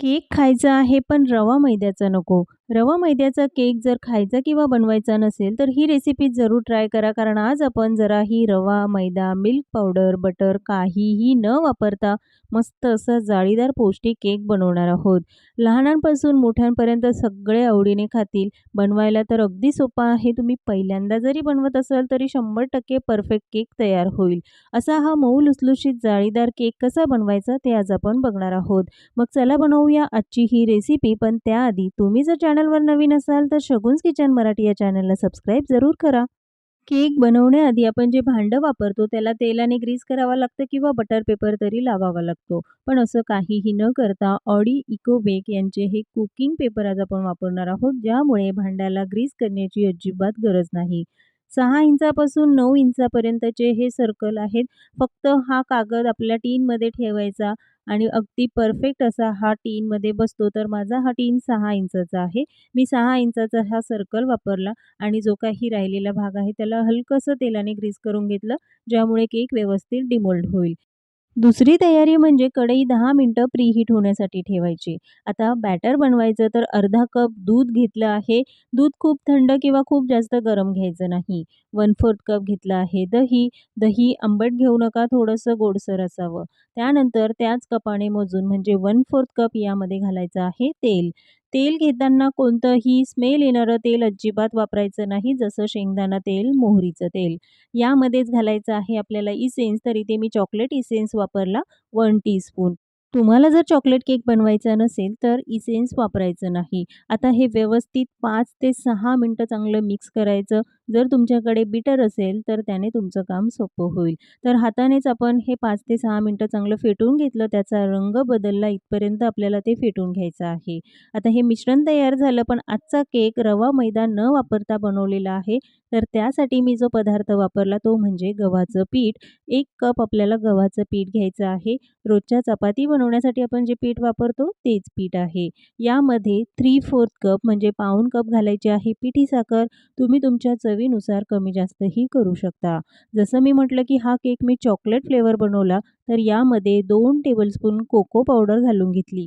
Cake खायचा आहे पण रवा मैद्याचा नको. रवा मैद्याचा केक जर खायचा किंवा बनवायचा नसेल, तर ही रेसिपी जरूर ट्राय करा. कारण आज आपण जराही रवा, मैदा, मिल्क पावडर, बटर काहीही न वापरता मस्त असा जाळीदार पौष्टिक केक बनवणार आहोत. लहानांपासून मोठ्यांपर्यंत सगळे आवडीने खातील. बनवायला तर अगदी सोपा आहे. तुम्ही पहिल्यांदा जरी बनवत असाल तरी 100% परफेक्ट केक तयार होईल. असा हा मऊ लुसलुशीत जाळीदार केक कसा बनवायचा ते आज आपण बघणार आहोत. मग चला बनवू बनवूया आजची ही रेसिपी. पण त्याआधी तुम्ही जर चॅनलवर नवीन असाल तर शगुन्स किचन मराठी या चॅनलला सबस्क्राईब जरूर करा. केक बनवण्याआधी आपण जे भांडं वापरतो त्याला तेलाने ग्रीस करावं लागतं किंवा बटर पेपर तरी लावावा लागतो. पण असं काहीही न करता ऑडी इकोबेक यांचे हे कुकिंग पेपर आज आपण वापरणार आहोत, ज्यामुळे भांड्याला ग्रीस करण्याची अजिबात गरज नाही. सहा इंचापासून नऊ इंचापर्यंतचे हे सर्कल आहेत. फक्त हा कागद आपल्या टीनमध्ये ठेवायचा आणि अगदी परफेक्ट असा हा टीनमध्ये बसतो. तर माझा हा टीन सहा इंचाचा आहे. मी सहा इंचाचा हा सर्कल वापरला आणि जो काही राहिलेला भाग आहे त्याला हलकंसं तेलाने ग्रीस करून घेतलं, ज्यामुळे केक व्यवस्थित डिमोल्ड होईल. दुसरी तयारी म्हणजे कढई दहा मिनटं प्रीहीट होण्यासाठी ठेवायची. आता बॅटर बनवायचं तर अर्धा कप दूध घेतलं आहे. दूध खूप थंड किंवा खूप जास्त गरम घ्यायचं नाही. 1/4 कप घेतलं आहे दही. दही आंबट घेऊ नका, थोडंसं गोडसर असावं. त्यानंतर त्याच कपाने मोजून म्हणजे 1/4 कप यामध्ये घालायचं आहे तेल. तेल घेताना कोणतंही स्मेल येणारं तेल अजिबात वापरायचं नाही, जसं शेंगदाणा तेल, मोहरीचं तेल. यामध्येच घालायचं आहे आपल्याला इसेन्स. तर इथे मी चॉकलेट इसेन्स वापरला वन टीस्पून. तुम्हाला जर चॉकलेट केक बनवायचा नसेल तर इसेन्स वापरायचं नाही. आता हे व्यवस्थित पाच ते सहा मिनटं चांगलं मिक्स करायचं. जर तुमच्याकडे बिटर असेल तर त्याने तुमचं काम सोपं होईल. तर हातानेच आपण हे पाच ते सहा मिनटं चांगलं फेटून घेतलं. त्याचा रंग बदलला इथपर्यंत आपल्याला ते फेटून घ्यायचं आहे. आता हे मिश्रण तयार झालं, पण आजचा केक रवा, मैदा न वापरता बनवलेला आहे. तर त्यासाठी मी जो पदार्थ वापरला तो म्हणजे गव्हाचं पीठ. एक कप आपल्याला गव्हाचं पीठ घ्यायचं आहे. रोजच्या चपाती बनवण्यासाठी आपण जे पीठ वापरतो तेच पीठ आहे. यामध्ये 3/4 कप म्हणजे पाऊण कप घालायचे आहे पिठी साखर. तुम्ही तुमच्या चवीनुसार कमी जास्तही करू शकता. जसं मी म्हटलं की हा केक मी चॉकलेट फ्लेवर बनवला, तर यामध्ये दोन टेबलस्पून कोको पावडर घालून घेतली.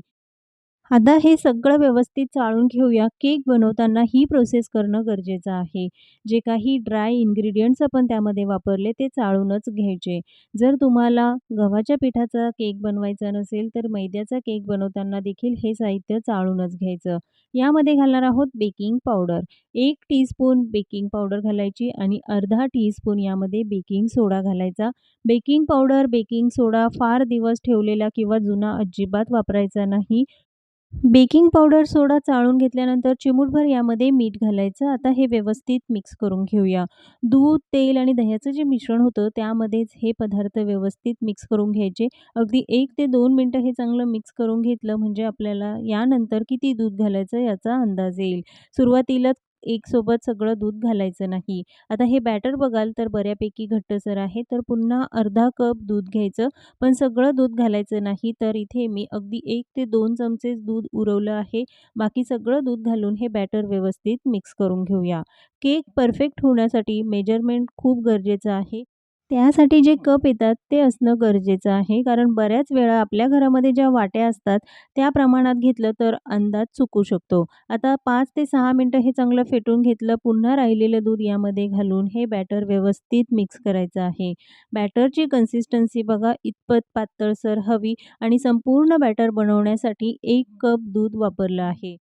आता हे सगळं व्यवस्थित चाळून घेऊया. केक बनवताना ही प्रोसेस करणं गरजेचं आहे. जे काही ड्राय इन्ग्रेडियंट्स आपण त्यामध्ये वापरले ते चाळूनच घ्यायचे. जर तुम्हाला गव्हाच्या पिठाचा केक बनवायचा नसेल तर मैद्याचा केक बनवताना देखील हे साहित्य चाळूनच घ्यायचं. यामध्ये घालणार आहोत बेकिंग पावडर. एक टीस्पून बेकिंग पावडर घालायची आणि अर्धा टीस्पून यामध्ये बेकिंग सोडा घालायचा. बेकिंग पावडर, बेकिंग सोडा फार दिवस ठेवलेला किंवा जुना अजिबात वापरायचा नाही. बेकिंग पावडर, सोडा चाळून घेतल्यानंतर चिमूटभर यामध्ये मीठ घालायचं. आता हे व्यवस्थित मिक्स करून घेऊया. दूध, तेल आणि दह्याचं जे मिश्रण होतं त्यामध्येच हे पदार्थ व्यवस्थित मिक्स करून घ्यायचे. अगदी एक ते दोन मिनटं हे चांगलं मिक्स करून घेतलं म्हणजे आपल्याला यानंतर किती दूध घालायचं याचा अंदाज येईल. सुरुवातीला एकसोबत सगळं दूध घालायचं नाही. आता हे बॅटर बघाल तर बऱ्यापैकी घट्टसर आहे. तर पुन्हा अर्धा कप दूध घ्यायचं, पण सगळं दूध घालायचं नाही. तर इथे मी अगदी एक ते दोन चमचेच दूध उरवलं आहे. बाकी सगळं दूध घालून हे बॅटर व्यवस्थित मिक्स करून घेऊया. केक परफेक्ट होण्यासाठी मेजरमेंट खूप गरजेचं आहे. त्यासाठी जे कप येतात ते असणं गरजेचं आहे. कारण बऱ्याच वेळा आपल्या घरामध्ये ज्या वाट्या असतात त्या प्रमाणात घेतलं तर अंदाज चुकू शकतो. आता पाच ते सहा मिनटं हे चांगलं फेटून घेतलं. पुन्हा राहिलेलं दूध यामध्ये घालून हे बॅटर व्यवस्थित मिक्स करायचं आहे. बॅटरची कन्सिस्टन्सी बघा इतपत पातळसर हवी आणि संपूर्ण बॅटर बनवण्यासाठी एक कप दूध वापरलं आहे.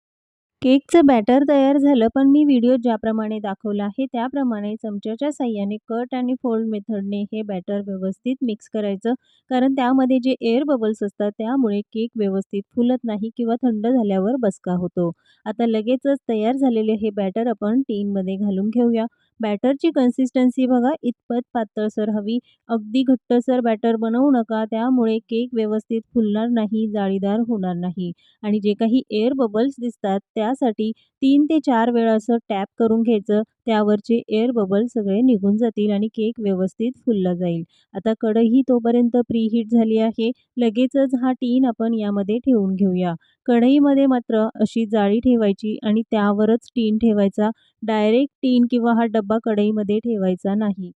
केकचं बॅटर तयार झालं, पण मी व्हिडिओ ज्याप्रमाणे दाखवला आहे त्याप्रमाणे चमच्याच्या साहाय्याने कट आणि फोल्ड मेथडने हे बॅटर व्यवस्थित मिक्स करायचं. कारण त्यामध्ये जे एअर बबल्स असतात त्यामुळे केक व्यवस्थित फुलत नाही किंवा थंड झाल्यावर बसका होतो. आता लगेचच तयार झालेले हे बॅटर आपण टीनमध्ये घालून घेऊया. बॅटरची कन्सिस्टन्सी बघा इतपत पातळसर हवी. अगदी घट्टसर बॅटर बनवू नका. त्यामुळे केक व्यवस्थित फुलणार नाही, जाळीदार होणार नाही. आणि जे काही एअर बबल्स दिसतात त्यासाठी तीन ते चार वेळा असं टॅप करून घ्यायचं. त्यावरचे एअर बबल सगळे निघून जातील आणि केक व्यवस्थित फुलला जाईल. आता कढई तोपर्यंत प्रीहीट झाली आहे. लगेचच हा टीन आपण यामध्ये ठेवून घेऊया. कढईमध्ये मात्र अशी जाळी ठेवायची आणि त्यावरच टीन ठेवायचा. डायरेक्ट टीन किंवा हा डब्बा कढईमध्ये ठेवायचा नाही.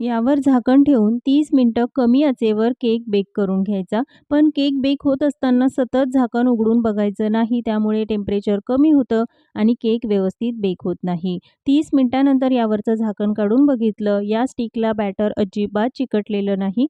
यावर झाकण ठेवून तीस मिनटं कमी आचेवर केक बेक करून घ्यायचा. पण केक बेक होत असताना सतत झाकण उघडून बघायचं नाही. त्यामुळे टेम्परेचर कमी होतं आणि केक व्यवस्थित बेक होत नाही. तीस मिनटानंतर यावरचं झाकण काढून बघितलं. या स्टिकला बॅटर अजिबात चिकटलेलं नाही.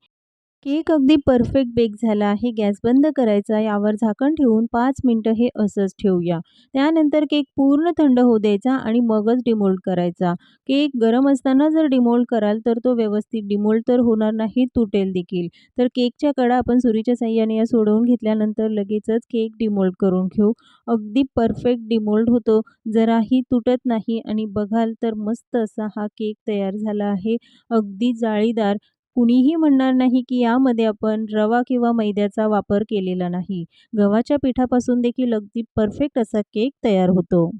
केक अगदी परफेक्ट बेक झाला आहे. गॅस बंद करायचा. यावर झाकण ठेवून पाच मिनटं हे असंच ठेवूया. त्यानंतर केक पूर्ण थंड होऊ द्यायचा आणि मगच डिमोल्ड करायचा. केक गरम असताना जर डिमोल्ड कराल तर तो व्यवस्थित डिमोल्ड तर होणार नाही, तुटेल देखील. तर केकच्या कडा आपण सुरीच्या साहाय्याने या सोडवून घेतल्यानंतर लगेचच केक डिमोल्ड करून घेऊ. अगदी परफेक्ट डिमोल्ड होतो. जराही तुटत नाही आणि बघाल तर मस्त असा हा केक तयार झाला आहे. अगदी जाळीदार. कुणीही म्हणणार नाही की यामध्ये आपण रवा किंवा मैद्याचा वापर केलेला नाही. गव्हाच्या पिठापासून देखील अगदी परफेक्ट असा केक तयार होतो.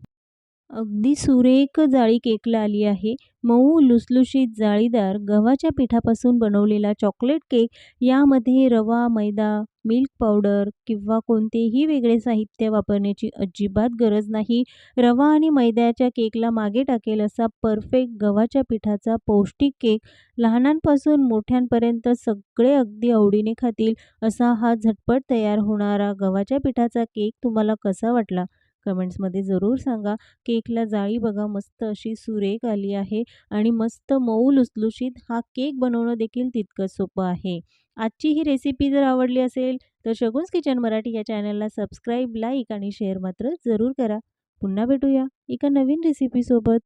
अगदी सुरेख जाळी केकला आली आहे. मऊ, लुसलुशीत, जाळीदार गव्हाच्या पिठापासून बनवलेला चॉकलेट केक. यामध्ये रवा, मैदा, मिल्क पावडर किंवा कोणतेही वेगळे साहित्य वापरण्याची अजिबात गरज नाही. रवा आणि मैद्याच्या केकला मागे टाकेल असा परफेक्ट गव्हाच्या पिठाचा पौष्टिक केक. लहानांपासून मोठ्यांपर्यंत सगळे अगदी आवडीने खातील असा हा झटपट तयार होणारा गव्हाच्या पिठाचा केक तुम्हाला कसा वाटला? कमेंट्समध्ये जरूर सांगा. केकला जाळी बघा मस्त अशी सुरेख आली आहे आणि मस्त मऊ लुसलुशीत हा केक बनवणं देखील तितकंच सोपं आहे. आजची ही रेसिपी जर आवडली असेल तर शगुन्स किचन मराठी या चॅनलला सबस्क्राईब, लाईक आणि शेअर मात्र जरूर करा. पुन्हा भेटूया एका नवीन रेसिपीसोबत.